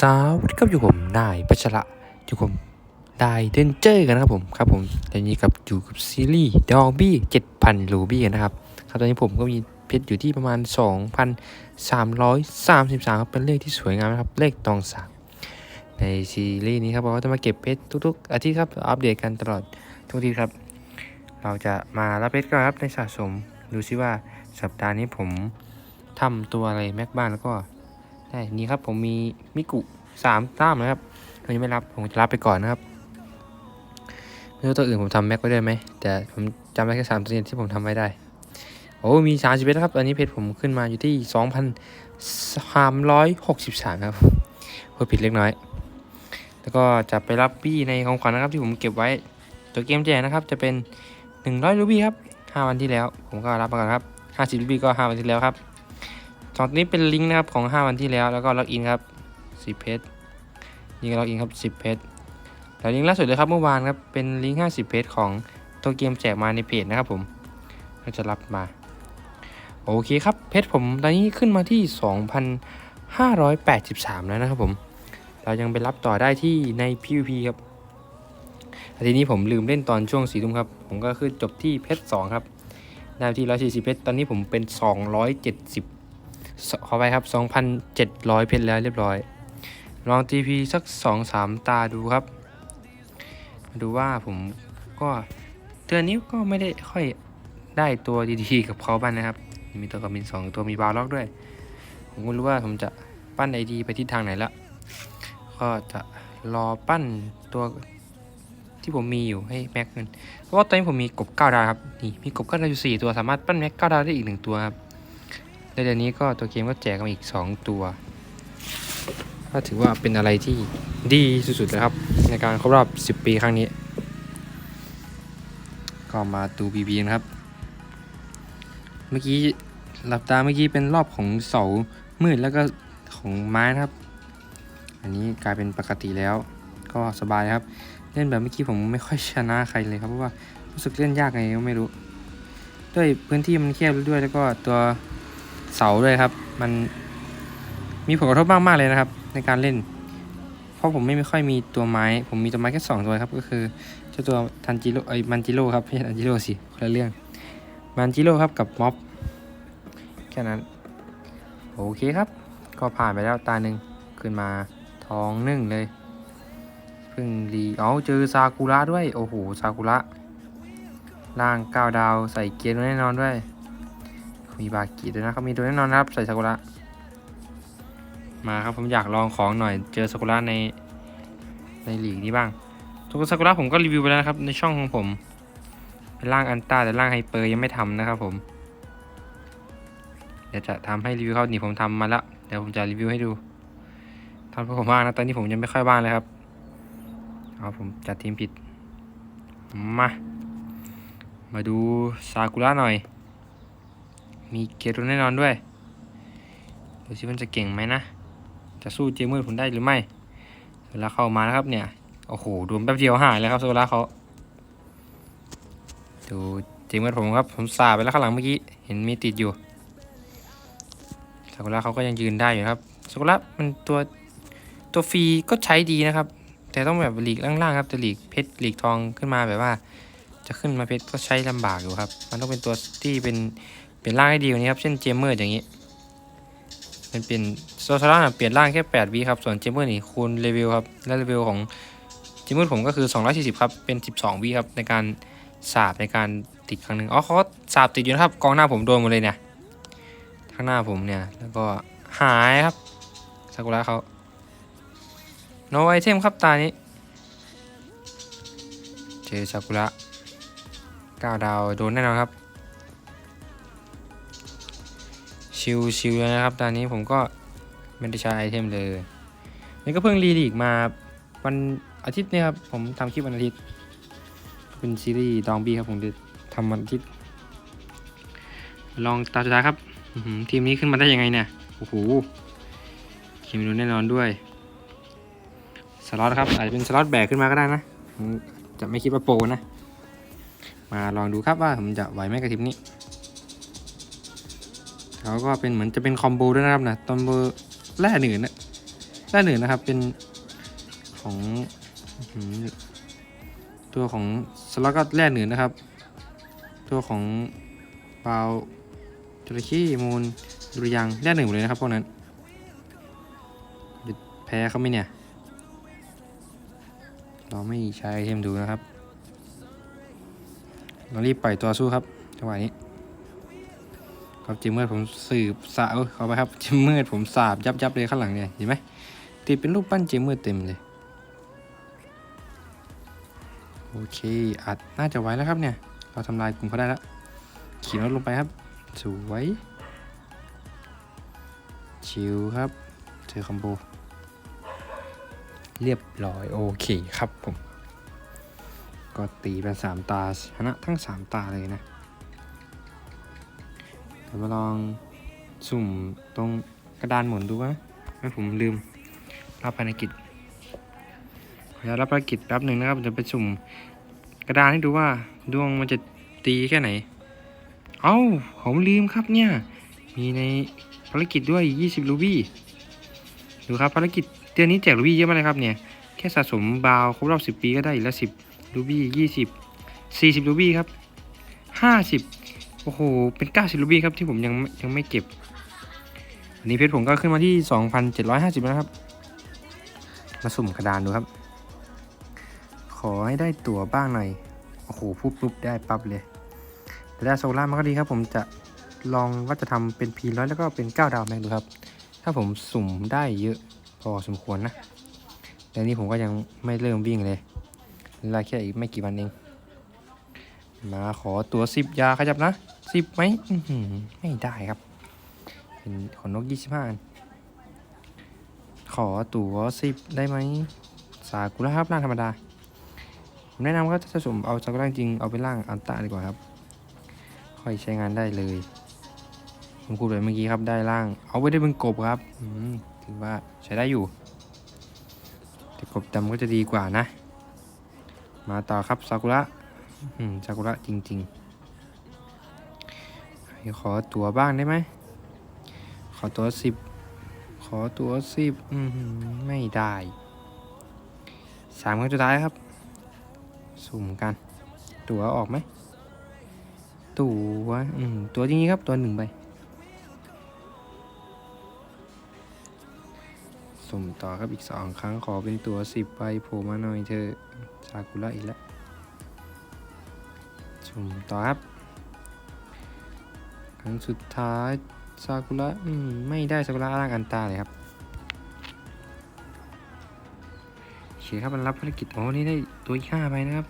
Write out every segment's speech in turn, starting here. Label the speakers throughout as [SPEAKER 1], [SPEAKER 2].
[SPEAKER 1] สวัสดีครับอยู่ผมนายพัชระอยู่ผมได้เดนเจอร์กันนะครับผมครับผมตอนนี้กับอยู่กับซีรีส์ดอบี้เจ็ดพันลูบี้นะครับครับตอนนี้ผมก็มีเพชรอยู่ที่ประมาณ 2,333ครับเป็นเลขที่สวยงามนะครับเลขตองสามในซีรีส์นี้ครับเราจะมาเก็บเพชรทุกๆอาทิตย์ครับอัปเดตกันตลอดทุกทีครับ เราจะมารับเพชรกันครับในสะสมดูซิว่าสัปดาห์นี้ผมทำตัวอะไรแม็กบ้างแล้วก็ ใช่นี่ครับผมมีมิกุสามต้ามนะครับตัวนี้ไม่รับผมจะรับไปก่อนนะครับไม่รู้ตัวอื่นผมทำแม็กไว้ได้ไหมแต่ผมจำได้แค่สามตัวนี้ที่ผมทำไว้ได้โอ้มีสามสิบเอ็ดครับอันนี้เพชรผมขึ้นมาอยู่ที่สองพันสามร้อยหกสิบสามครับเพิ่มผิดเล็กน้อย แล้วก็จะไปรับบี้ในของขวัญนะครับที่ผมเก็บไว้ตัวเกมแจกนะครับ จะเป็นหนึ่งร้อยรูบี้ครับห้าวันที่แล้ว ผมก็รับมาก่อนครับห้าสิบรูบี้ก็ห้าวันที่แล้วครับ สองตัวนี้เป็นลิงก์นะครับของ 5 วันที่แล้วแล้วก็ล็อกอินครับ10เพชรนี่ก็ล็อกอินครับ10เพชรแล้วลิงก์ล่าสุดเลยครับเมื่อวานครับเป็นลิงก์50เพชรของตัวเกมแจกมาในเพจนะครับผมก็จะรับมา โอเคครับเพชรผมตอนนี้ขึ้นมาที่ 2,583 แล้วนะครับผม เรายังไปรับต่อได้ที่ใน PVP ครับทีนี้ผมลืมเล่นตอนช่วงสี่ทุ่มครับ ผมก็คือจบที่เพชร2ครับได้ที่140เพชรตอนนี้ผมเป็น 270 ขอไปครับ 2,700 เพชรแล้วเรียบร้อย ลอง TP สัก 2-3 ตาดูครับมาดูว่าผมก็เดือนนี้ก็ไม่ได้ค่อยได้ตัวดีๆกับเขาบ้างนะครับ มีตัวกับมินสองตัวมีบาร์ล็อกด้วย ผมก็รู้ว่าผมจะปั้นไอดีไปทิศทางไหนละ ก็จะรอปั้นตัวที่ผมมีอยู่ให้แม็กเงินเพราะว่าตอนนี้ผมมีกบเก้าดาวครับ นี่มีกบเก้าดาวอยู่สี่ตัวสามารถปั้นแม็กเก้าดาวได้อีกหนึ่งตัวครับ ในเดือนนี้ก็ตัวเกมก็แจกมาอีก 2 ตัว ก็ถือว่าเป็นอะไรที่ดีสุดๆเลยครับ ในการครบรอบ 10 ปีครั้งนี้ ก็มาดูบีบีนะครับ เมื่อกี้หลับตาเมื่อกี้เป็นรอบของเสามืดแล้วก็ของไม้นะครับ อันนี้กลายเป็นปกติแล้ว ก็สบายครับ เล่นแบบเมื่อกี้ผมไม่ค่อยชนะใครเลยครับเพราะว่ารู้สึกเล่นยากไงก็ไม่รู้ ด้วยพื้นที่มันแคบด้วยแล้วก็ตัว เสาด้วยครับ มันมีผลกระทบมากมากเลยนะครับ ในการเล่น เพราะผมไม่ค่อยมีตัวไม้ ผมมีตัวไม้แค่สองตัวครับ ก็คือเจ้าตัวทันจิโร่ไอ้มันจิโร่ครับไม่ใช่ทันจิโร่สิคนละเรื่องมันจิโร่ครับกับม็อบแค่นั้น โอเคครับ ก็ผ่านไปแล้วตาหนึ่งขึ้นมาทองหนึ่งเลยเพิ่งรีเอาเจอซากุระด้วย โอ้โหซากุระล่างเก้าดาวใส่เกียร์แน่นอนด้วย มีบากิด้วยนะครับมีตัวแน่นอนนะครับ ใส่ซากุระมาครับผมอยากลองของหน่อยเจอซากุระในในหลีกนี้บ้างตัวซากุระผมก็รีวิวไปแล้วนะครับ ในช่องของผมเป็นร่างอันต้าแต่ร่างไฮเปอร์ยังไม่ทำนะครับผม เดี๋ยวจะทำให้รีวิวเขาหนีผมทำมาแล้วเดี๋ยวผมจะรีวิวให้ดูทำเพื่อผมมากนะตอนนี้ผมยังไม่ค่อยบ้างเลยครับเอาผมจัดทีมผิดมามาดูซากุระหน่อย มีเกรุแน่นอนด้วยดูสิมันจะเก่งไหมนะ จะสู้เจมืดผมได้หรือไม่โซล่าเข้ามานะครับเนี่ย โอ้โหดูแป๊บเดียวหายแล้วครับโซล่าเขาดูเจมืดผมครับ ผมสาไปแล้วข้างหลังเมื่อกี้ เห็นมีติดอยู่ซากุระเขาก็ยังยืนได้อยู่ครับซากุระมันตัวตัวฟรีก็ใช้ดีนะครับ แต่ต้องแบบหลีกล่างๆครับแต่หลีกเพชรหลีกทองขึ้นมาแบบว่า จะขึ้นมาเพชรก็ใช้ลำบากอยู่ครับ มันต้องเป็นตัวที่เป็น เปลี่ยนร่างให้ดีกว่านี้ครับ เช่นเจมเมอร์อย่างนี้ มันเป็นโซซาร่าเปลี่ยนร่างแค่8วิครับ ส่วนเจมเมอร์นี่คูณเลเวลครับ และเลเวลของเจมเมอร์ผมก็คือ 240 ครับ เป็น 12วิครับ ในการสาบในการติดครั้งหนึ่งอ๋อเขาสาบติดอยู่นะครับ กองหน้าผมโดนหมดเลยเนี่ย ข้างหน้าผมเนี่ย แล้วก็หายครับซากุระเขาโนไอเทมครับตานี้ เจอซากุระ9ดาวโดนแน่นอนครับ ชิวชิวเลยนะครับตอนนี้ผมก็ไม่ได้ใช้ไอเทมเลย นี่ก็เพิ่งรีลีกมาวันอาทิตย์นี่ครับ ผมทำคลิปวันอาทิตย์ เป็นซีรีส์ดองบี้ครับผมจะทำวันอาทิตย์ ลองตาสุดท้ายครับทีมนี้ขึ้นมาได้ยังไงเนี่ย โอ้โหคิมิโนแน่นอนด้วย สล็อตครับ อาจจะเป็นสล็อตแบกขึ้นมาก็ได้นะ จะไม่คิดว่าโปนะ มาลองดูครับว่าผมจะไหวไหมกับทีมนี้ เขาก็เป็นเหมือนจะเป็นคอมโบด้วยนะครับนะตอนเบอร์แร่หนึ่งนะด้านหนึ่งนะครับเป็นของตัวของสล็อตก็แร่หนึ่งนะครับ ตัวของบาจระเข้มูลดุริยางแร่หนึ่งหมดเลยนะครับพวกนั้นแพ้เขาไหมเนี่ย เราไม่ใช้เทมดูนะครับ เรารีบปล่อยตัวสู้ครับจังหวะนี้ ครับจิมเมอร์ผมสืบสาวเขาไปครับจิมเมอร์ผมสาบยับยับเลยข้างหลังเนี่ยเห็นไหมติดเป็นรูปปั้นจิมเมอร์เต็มเลยโอเคอัดน่าจะไว้แล้วครับเนี่ยเราทำลายกลุ่มเขาได้แล้วขี่รถลงไปครับ สวยชิวครับเจอคอมโบเรียบร้อยโอเคครับผม ก็ตีเป็นสามตาชนะทั้งสามตาเลยนะ ดี๋ยวมาลองสุ่มตรงกระดานหมุนดูนะไม่ผมลืมรับภารกิจขอรับภารกิจแป๊บหนึ่งนะครับจะไปสุ่มกระดานให้ดูว่าดวงมันจะตีแค่ไหน เอ้าผมลืมครับเนี่ย มีในภารกิจด้วย 20 รูบี้ ดูครับภารกิจเดือนนี้แจกรูบี้เยอะมากเลยครับเนี่ย แค่สะสมบาวครบรอบ 10 ปีก็ได้อีกละ 10 รูบี้ 20 40 รูบี้ครับ 50 โอ้โห เป็น90รูบี้ครับที่ผมยังยังไม่เก็บอันนี้เพชรผมก็ขึ้นมาที่ 2,750 แล้วครับ มาสุ่มกระดานดูครับ ขอให้ได้ตั๋วบ้างหน่อย โอ้โหปุ๊บปุ๊บได้ปั๊บเลย แต่ได้โซล่ามันก็ดีครับ ผมจะลองว่าจะทำเป็นพีร้อยแล้วก็เป็น 9 ดาวแม็กดูครับ ถ้าผมสุ่มได้เยอะพอสมควรนะแต่นี่ผมก็ยังไม่เริ่มวิ่งเลยเวลาแค่อีกไม่กี่วันเอง มาขอตัวสิบยาขยับนะสิบไหมไม่ได้ครับ เป็นขนนกยี่สิบห้าอัน ขอตัวสิบได้ไหมสากุระครับร่างธรรมดาผมแนะนำว่าถ้าจะสมเอาจากร่างจริงเอาไปร่างอันตาดีกว่าครับ ค่อยใช้งานได้เลยผมพูดไปเมื่อกี้ครับได้ร่าง เอาไว้ได้เป็นกบครับถือว่าใช้ได้อยู่ แต่กบดำก็จะดีกว่านะ มาต่อครับซากุระ อืมซากุระจริงๆ ขอตัวบ้างได้ไหม ขอตัวสิบ ขอตัวสิบ อืมไม่ได้ สามครั้งสุดท้ายครับ สุ่มกัน ตัวออกไหม ตัวอืม ตัวจริงๆครับ ตัวหนึ่งใบ สุ่มต่อครับอีกสองครั้งขอเป็นตัวสิบใบโผล่มาหน่อยเธอซากุระอีกแล้ว สุ่มต่อครับ ครั้งสุดท้ายซากุระมไม่ได้ซากุระร่างอันตาเลยครับโอเคครับมันรับภารกิจโอ้นี่ได้ตัวอีกห้าใบนะครับ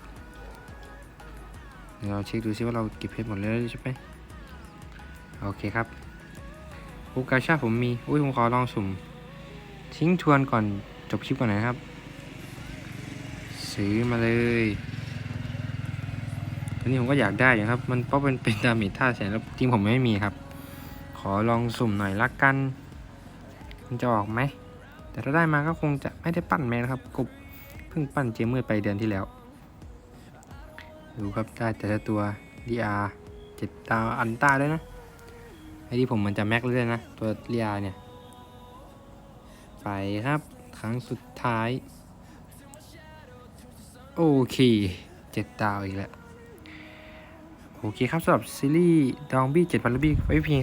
[SPEAKER 1] เดี๋ยวเราเช็คดูซิว่าเราเก็บเพชรหมดแล้วใช่ไหมโอเคครับโอกาชาผมมี อุ้ยผมขอลองสุ่ม ทิ้งทวนก่อนจบคลิปก่อนนะครับ ซื้อมาเลย อันนี้ผมก็อยากได้อยู่ครับ มันเพราะเป็นเป็นดาเมจท่าแสนแล้วทีมผมไม่มีครับ ขอลองสุ่มหน่อยละกัน มันจะออกไหม แต่ถ้าได้มาก็คงจะไม่ได้ปั้นแมนครับกบเพิ่งปั้นเจมเมื่อไปเดือนที่แล้ว ดูครับได้แต่ละตัว DR เจ็ดดาวอันต้าด้วยนะ ไอที่ผมมันจะแม็กเลยนะ ตัว DR เนี่ย ไปครับ ครั้งสุดท้าย โอเคเจ็ดดาวอีกแล้ว โอเคครับสำหรับซีรีส์ดองบี้เจ็ดพันลบี้ไว้เพียงครับ